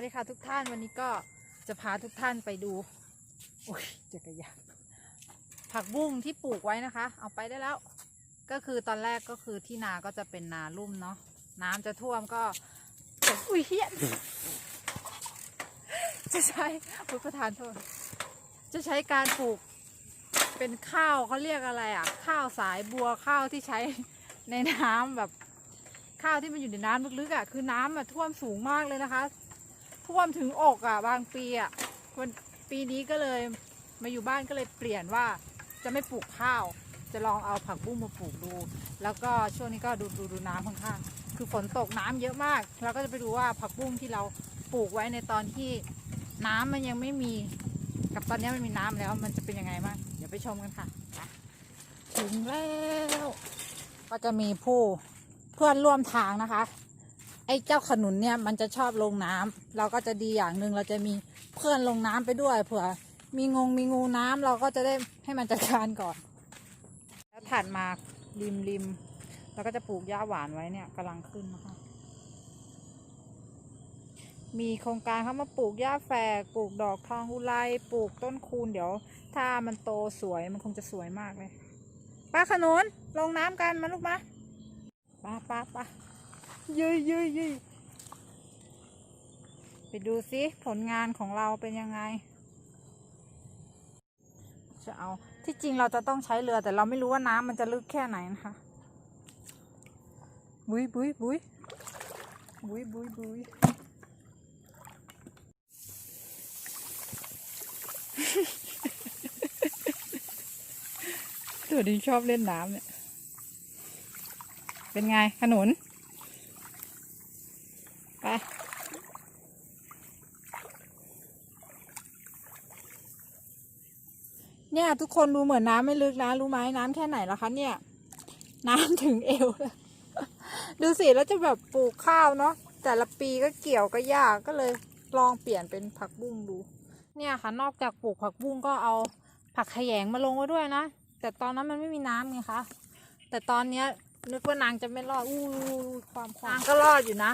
วัสดีค่ะทุกท่านวันนี้ก็จะพาทุกท่านไปดูโอ้ยจักรยานผักบุ้งที่ปลูกไว้นะคะ เอาไปได้แล้ว ก็คือตอนแรกก็คือที่นาก็จะเป็นนาลุ่มเนาะน้ำจะท่วมก็อุ้ยเฮียจะใช้อุยประทานโทษจะใช้การปลูกเป็นข้าวเขาเรียกอะไรอะ ข้าวสายบัวข้าวที่ใช้ในน้ำแบบข้าวที่มันอยู่ในน้ำลึกๆอะคือน้ำอะท่วมสูงมากเลยนะคะ ท่วมถึงอกอะบางปีอะวันปีนี้ก็เลยมาอยู่บ้านก็เลยเปลี่ยนว่าจะไม่ปลูกข้าว จะลองเอาผักบุ้งมาปลูกดู แล้วก็ช่วงนี้ก็ดูดูดูน้ำข้างๆคือฝนตกน้ำเยอะมาก เราก็จะไปดูว่าผักบุ้งที่เราปลูกไว้ในตอนที่น้ำมันยังไม่มีกับตอนนี้มันมีน้ำแล้วมันจะเป็นยังไงบ้างเดี๋ยวไปชมกันค่ะ ถึงแล้ว ก็จะมีผู้เพื่อนร่วมทางนะคะ ไอ้เจ้าขนุนเนี่ยมันจะชอบลงน้ำเราก็จะดีอย่างหนึ่งเราจะมีเพื่อนลงน้ำไปด้วยเผื่อมีงงมีงูน้ำเราก็จะได้ให้มันจัดการก่อน แล้วถัดมาริมริมเราก็จะปลูกหญ้าหวานไว้เนี่ยกำลังขึ้นนะคะมีโครงการเขามาปลูกหญ้าแฝก ปลูกดอกทองอุไรปลูกต้นคูณเดี๋ยว ถ้ามันโตสวยมันคงจะสวยมากเลยป้าขนุนลงน้ำกันมาลูกมาป้าป้าป้า ยุยยุยยุยไปดูซิผลงานของเราเป็นยังไง จะเอาที่จริงเราจะต้องใช้เรือ แต่เราไม่รู้ว่าน้ำมันจะลึกแค่ไหนนะคะ บุยบุยบุยบุยบุยบุยตัวนี้ชอบเล่นน้ำเนี่ย เป็นไงขนุน ไปเนี่ยทุกคนดูเหมือนน้ำไม่ลึกนะ รู้ไหมน้ำแค่ไหนละคะเนี่ย น้ำถึงเอวเลยดูสิแล้วจะแบบปลูกข้าวเนาะแต่ละปีก็เกี่ยวก็ยากก็เลยลองเปลี่ยนเป็นผักบุ้งดู เนี่ยค่ะ นอกจากปลูกผักบุ้งก็เอาผักขยงมาลงไว้ด้วยนะ แต่ตอนนั้นมันไม่มีน้ำไงคะแต่ตอนเนี้ยนึกว่านางจะไม่รอดอู้ความความนางก็รอดอยู่นะ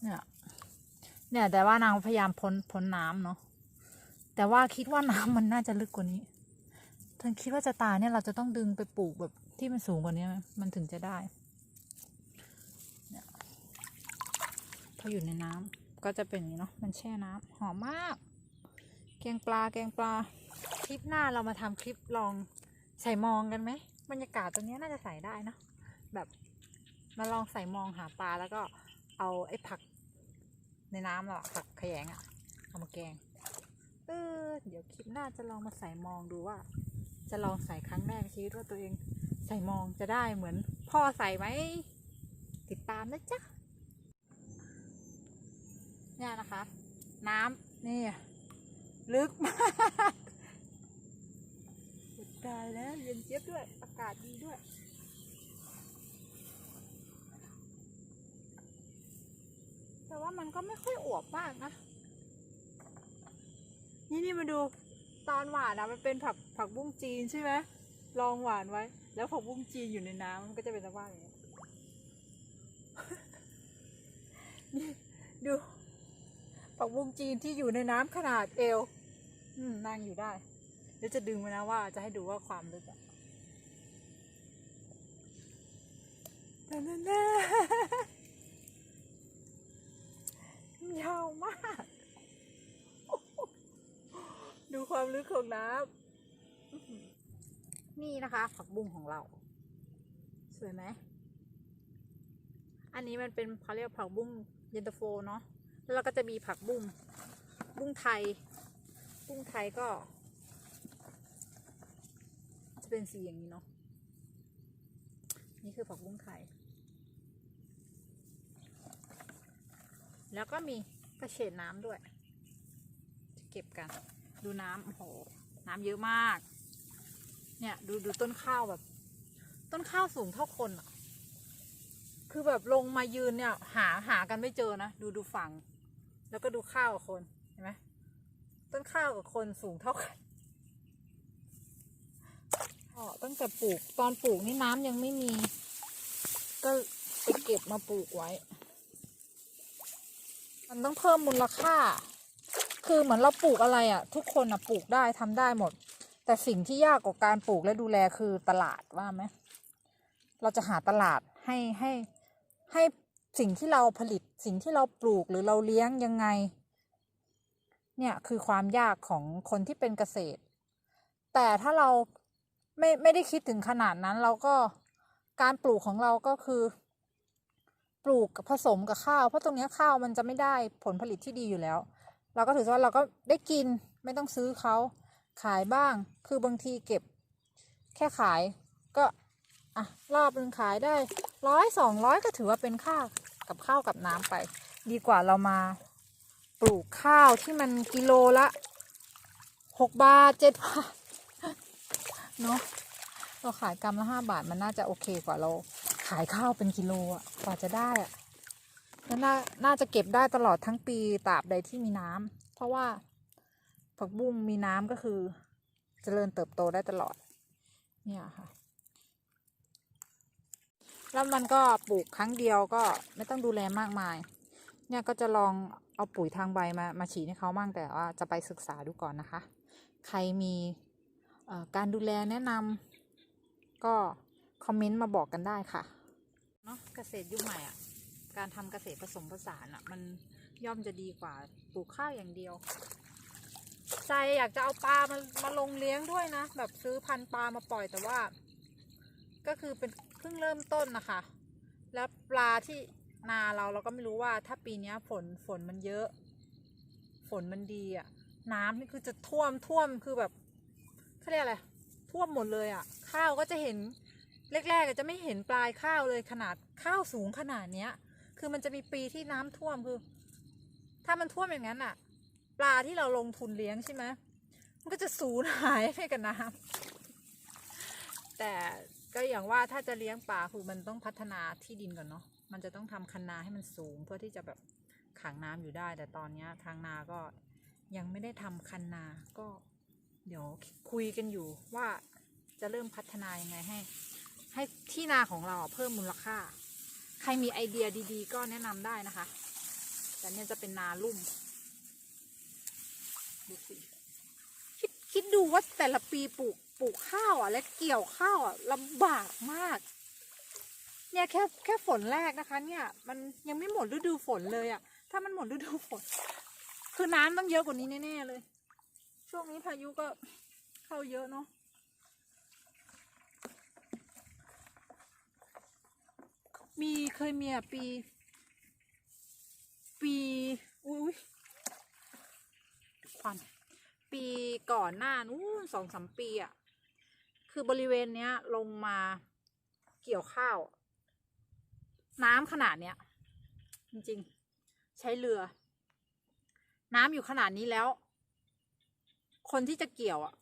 เนี่ย เนี่ย แต่ว่านางพยายามพ้นพ้นน้ำเนาะ แต่ว่าคิดว่าน้ำมันน่าจะลึกกว่านี้ท่านคิดว่าจะตายเนี่ยเราจะต้องดึงไปปลูกแบบที่มันสูงกว่านี้ไหมมันถึงจะได้เนี่ยพออยู่ในน้ำก็จะเป็นอย่างนี้เนาะ มันแช่น้ำหอมมาก แกงปลา แกงปลา คลิปหน้าเรามาทำคลิปลองใส่มองกันไหม บรรยากาศตรงนี้น่าจะใส่ได้เนอะแบบมาลองใส่มองหาปลาแล้วก็เอาไอ้ผัก ในน้ำเรอะผักขยงอะเอามาแกง เออ เดี๋ยวคลิปหน้าจะลองมาใส่มองดูว่า จะลองใส่ครั้งแรกในชีวิตว่าตัวเองใส่มองจะได้เหมือนพ่อใส่ไหม ติดตามนะจ๊ะ เนี่ยนะคะ น้ำนี่ ลึกมากตายแล้วเย็นเจี๊ยบด้วย อากาศดีด้วย แต่ ว่ามันก็ไม่ค่อยอวบมากนะ นี่นี่มาดูตอนหวานนะมันเป็นผักผักบุ้งจีนใช่ไหมลองหวานไว้ แล้วผักบุ้งจีนอยู่ในน้ำมันก็จะเป็นสภาพอย่างนี้นี่ดูผักบุ้งจีนที่อยู่ในน้ำขนาดเอวอืมนั่งอยู่ได้เดี๋ยวจะดึงมานะว่าจะให้ดูว่าความลึกอะแต่นั่นนะ ยาวมาก ดูความลึกของน้ำนี่นะคะ ผักบุ้งของเรา สวยไหม อันนี้มันเป็นเขาเรียกผักบุ้งเย็นตาโฟเนาะแล้วเราก็จะมีผักบุ้งบุ้งไทย บุ้งไทยก็ จะเป็นสีอย่างนี้เนาะนี่คือผักบุ้งไทย แล้วก็มีกระเฉดน้ำด้วย จะเก็บกัน ดูน้ำโอ้โห น้ำเยอะมาก เนี่ยดูดูต้นข้าวแบบ ต้นข้าวสูงเท่าคนอะคือแบบลงมายืนเนี่ยหาหากันไม่เจอนะ ดูดูฝั่ง แล้วก็ดูข้าวกับคนเห็นไหมต้นข้าวกับคนสูงเท่ากันอ๋อตั้งแต่ปลูกตอนปลูกนี่น้ำยังไม่มี ก็ไปเก็บมาปลูกไว้ มันต้องเพิ่มมูลค่า คือเหมือนเราปลูกอะไรอะ่ะ ทุกคนอะปลูกได้ทำได้หมด แต่สิ่งที่ยากกว่าการปลูกและดูแลคือตลาดว่าไหมเราจะหาตลาดให้ให้ให้สิ่งที่เราผลิตสิ่งที่เราปลูกหรือเราเลี้ยงยังไง เนี่ยคือความยากของคนที่เป็นเกษตร แต่ถ้าเราไม่ไม่ได้คิดถึงขนาดนั้นเราก็การปลูกของเราก็คือ ปลูกกับผสมกับข้าว เพราะตรงนี้ข้าวมันจะไม่ได้ผลผลิตที่ดีอยู่แล้ว เราก็ถือว่าเราก็ได้กินไม่ต้องซื้อเขาขายบ้าง คือบางทีเก็บ แค่ขายก็อะรอบนึงขายได้ร้อยสองร้อยก็ถือว่าเป็นค่ากับข้าวกับน้ำไป ดีกว่าเรามาปลูกข้าวที่มันกิโลละหกบาทเจ็ดบาทเนาะเราขายกรัมละห้าบาทมันน่าจะโอเคกว่าเรา ขายข้าวเป็นกิโลอะกว่าจะได้อะแล้วน่าน่าจะเก็บได้ตลอดทั้งปีตราบใดที่มีน้ำเพราะว่าผักบุ้งมีน้ำก็คือจเจริญเติบโตได้ตลอด เนี่ยค่ะ แล้วมันก็ปลูกครั้งเดียวก็ไม่ต้องดูแลมากมาย เนี่ยก็จะลองเอาปุ๋ยทางใบมามาฉีดให้เขาบ้างแต่ว่าจะไปศึกษาดูก่อนนะคะ ใครมีการดูแลแนะนำก็คอมเมนต์มาบอกกันได้ค่ะ เนาะเกษตรยุคใหม่อะ การทำเกษตรผสมผสานอะ มันย่อมจะดีกว่าปลูกข้าวอย่างเดียวใจอยากจะเอาปลามามาลงเลี้ยงด้วยนะ แบบซื้อพันปลามาปล่อยแต่ว่า ก็คือเป็นเพิ่งเริ่มต้นนะคะ แล้วปลาที่นาเราเราก็ไม่รู้ว่าถ้าปีนี้ฝนฝนมันเยอะ ฝนมันดีอะน้ำนี่คือจะท่วมท่วมคือแบบเขาเรียกอะไรท่วมหมดเลยอะข้าวก็จะเห็น แรกๆจะไม่เห็นปลายข้าวเลยขนาดข้าวสูงขนาดเนี้ย คือมันจะมีปีที่น้ำท่วมคือ ถ้ามันท่วมอย่างนั้นอะปลาที่เราลงทุนเลี้ยงใช่ไหมมันก็จะสูญหายไปกับน้ำแต่ก็อย่างว่าถ้าจะเลี้ยงปลาคือมันต้องพัฒนาที่ดินก่อนเนาะมันจะต้องทำคันนาให้มันสูงเพื่อที่จะแบบขังน้ำอยู่ได้ แต่ตอนเนี้ยทางนาก็ยังไม่ได้ทำคันนาก็ เดี๋ยวคุยกันอยู่ว่าจะเริ่มพัฒนายังไงให้ ให้ที่นาของเราเพิ่มมูลค่า ใครมีไอเดียดีๆ ก็แนะนำได้นะคะ แต่เนี่ยจะเป็นนาลุ่มดูสิคิดคิดดูว่าแต่ละปีปลูกปลูกข้าวอะ และเกี่ยวข้าวอะลำบากมาก เนี่ยแค่แค่ฝนแรกนะคะ เนี่ย มันยังไม่หมดฤดูฝนเลยอะ่ะ ถ้ามันหมดฤดูฝน คือน้ำต้องเยอะกว่านี้แน่ๆเลย ช่วงนี้พายุก็เข้าเยอะเนาะ มีเคยมีอะปี ปีอุ้ยควันปีก่อนหน้านู้นสองสามปีอะ คือบริเวณเนี้ย ลงมาเกี่ยวข้าว น้ำขนาดเนี้ย จริงๆ ใช้เรือ น้ำอยู่ขนาดนี้แล้ว คนที่จะเกี่ยวอะ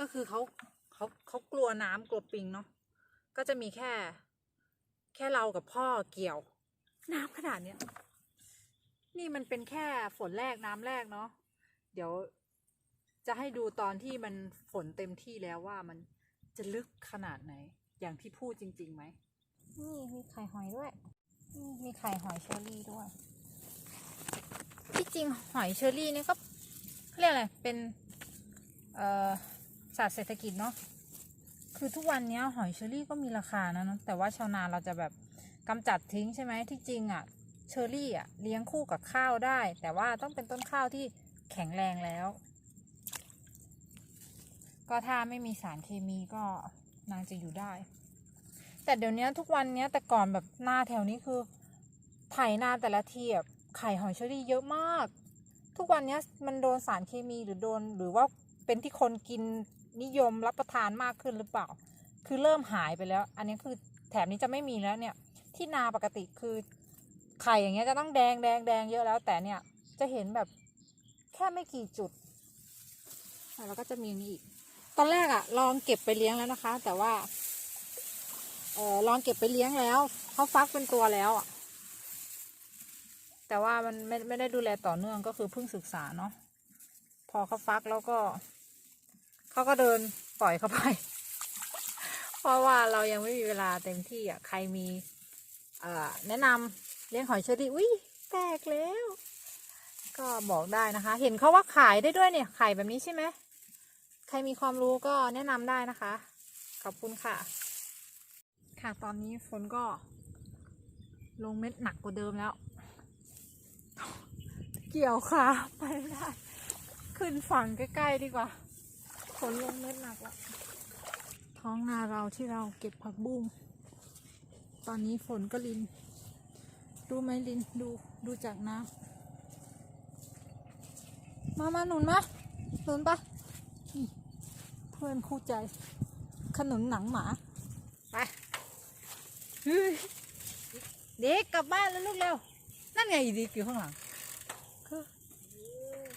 ก็คือเขาเขาเขากลัวน้ำกลัวปิงเนาะก็จะมีแค่ เรากับพ่อเกี่ยว น้ำขนาดเนี้ยนี่มันเป็นแค่ฝนแรกน้ำแรกเนาะเดี๋ยวจะให้ดูตอนที่มันฝนเต็มที่แล้วว่ามันจะลึกขนาดไหน อย่างที่พูดจริงๆไหมนี่มีไข่หอยด้วยนี่มีไข่หอยเชอรี่ด้วย ที่จริงหอยเชอรี่นี่ก็เขาเรียกอะไรเป็นเอ่อศาสตร์เศรษฐกิจเนาะคือทุกวันเนี้ยหอยเชอรี่ก็มีราคานะเนอะแต่ว่าชาวนาเราจะแบบ กำจัดทิ้งใช่ไหมที่จริงอะ่ะเชอรี่อะเลี้ยงคู่กับข้าวได้ แต่ว่าต้องเป็นต้นข้าวที่แข็งแรงแล้ว ก็ถ้าไม่มีสารเคมีก็นางจะอยู่ได้ แต่เดี๋ยวนี้ทุกวันเนี้ยแต่ก่อนแบบหน้าแถวนี้คือไถนาแต่ละทีแบบไข่หอยเชอรี่เยอะมาก ทุกวันนี้มันโดนสารเคมีหรือโดนหรือว่าเป็นที่คนกินนิยมรับประทานมากขึ้นหรือเปล่า คือเริ่มหายไปแล้ว อันนี้คือแถบนี้จะไม่มีแล้วเนี่ย ที่นาปกติคือไข่อย่างเงี้ยจะต้องแดงแดงแดงเยอะแล้ว แต่เนี่ยจะเห็นแบบแค่ไม่กี่จุดแล้วก็จะมีนี่อีก ตอนแรกอะลองเก็บไปเลี้ยงแล้วนะคะ แต่ว่าเออลองเก็บไปเลี้ยงแล้วเขาฟักเป็นตัวแล้วอะแต่ว่ามันไม่ไม่ได้ดูแลต่อเนื่องก็คือเพิ่งศึกษาเนาะพอเขาฟักแล้วก็เขาก็เดินปล่อยเขาไป เพราะว่าเรายังไม่มีเวลาเต็มที่อะใครมี แนะนำเลี้ยงหอยเชอรี่อุ้ยแตกแล้ว ก็บอกได้นะคะ เห็นเขาว่าขายได้ด้วยเนี่ยไข่แบบนี้ใช่ไหมใครมีความรู้ก็แนะนำได้นะคะ ขอบคุณค่ะ ค่ะตอนนี้ฝนก็ ลงเม็ดหนักกว่าเดิมแล้ว เกี่ยวขาไปไม่ได้ ขึ้นฝั่งใกล้ๆดีกว่าฝนลงเม็ดหนักแล้วท้องนาเราที่เราเก็บผักบุ้ง ตอนนี้ฝนก็ลิน ดูไหมลิน ดูดูจากน้ำมามาหนุนมาหนุนปะนี่เพื่อนคู่ใจ ขนุนหนังหมา ไปเฮ้ยเด็กกลับบ้านแล้วลูกเร็ว นั่นไงอีดิกอยู่ข้างหลังคือ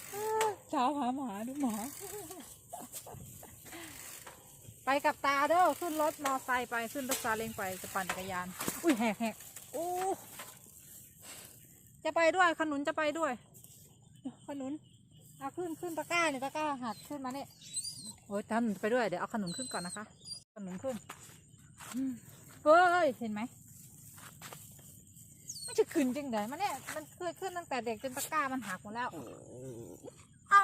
เอ้อเช้าหาหมาดูหมา ไปกับตาเด้อขึ้นรถมอไซค์ไปขึ้นรถซาเล้งไปจะปั่นจักรยาน อุ้ยแหกแหกโอ้จะไปด้วยขนุนจะไปด้วย ขนุนเอาขึ้นขึ้นตะกร้าเนี่ยตะกร้าหักขึ้นมาเนี่ยโอ้ยทำไปด้วยเดี๋ยวเอาขนุนขึ้นก่อนนะคะ ขนุนขึ้นอืมเฮ้ยเห็นไหมไม่จะขึ้นจริงเดี๋ยวมันเนี่ยมันเคยขึ้นตั้งแต่เด็กจนตะกร้ามันหักหมดแล้วเอ้า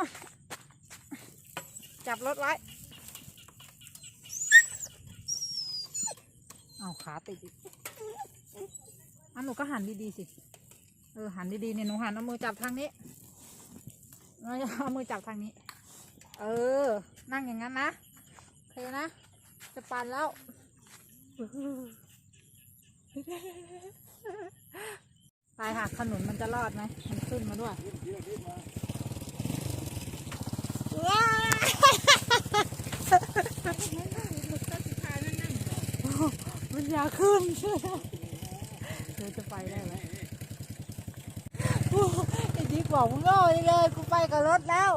จับรถไว้ เอาขาติดอีกอันหนูก็หันดีๆสิ เออหันดีๆเนี่ยหนูหันเอามือจับทางนี้เอามือจับทางนี้ เออ นั่งอย่างนั้นนะโอเคนะ จะปั่นแล้วไปค่ะขนุนมันจะรอดไหมมันขึ้นมาด้วยว้าย มันอยากขึ้นเดี๋ยวจะไปได้ไหมไอ้ดิกบอกมึงโง่นี่เลยกูไปกับรถแล้ว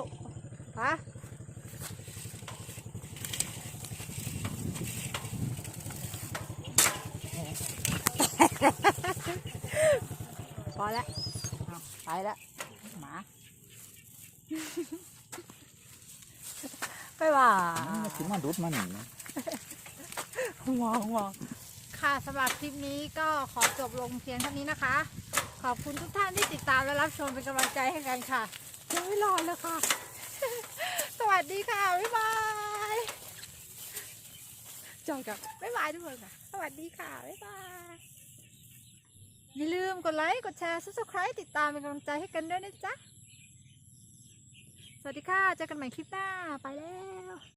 ฮะพอแล้วเอาไปแล้วหมาไปว่ามันถึงมาดุดมาหนึ่งนะมองมอง ค่ะสำหรับคลิปนี้ก็ขอจบลงเพียงเท่านี้นะคะ ขอบคุณทุกท่านที่ติดตามและรับชมเป็นกำลังใจให้กันค่ะยังไม่รอเลยค่ะ สวัสดีค่ะ บ๊ายบายจอยกับบ๊ายบายทุกคนค่ะ สวัสดีค่ะ บ๊ายบายอย่าลืมกดไลค์ กดแชร์ subscribe ติดตามเป็นกำลังใจให้กันด้วยนะจ๊ะ สวัสดีค่ะ เจอกันใหม่คลิปหน้า ไปแล้ว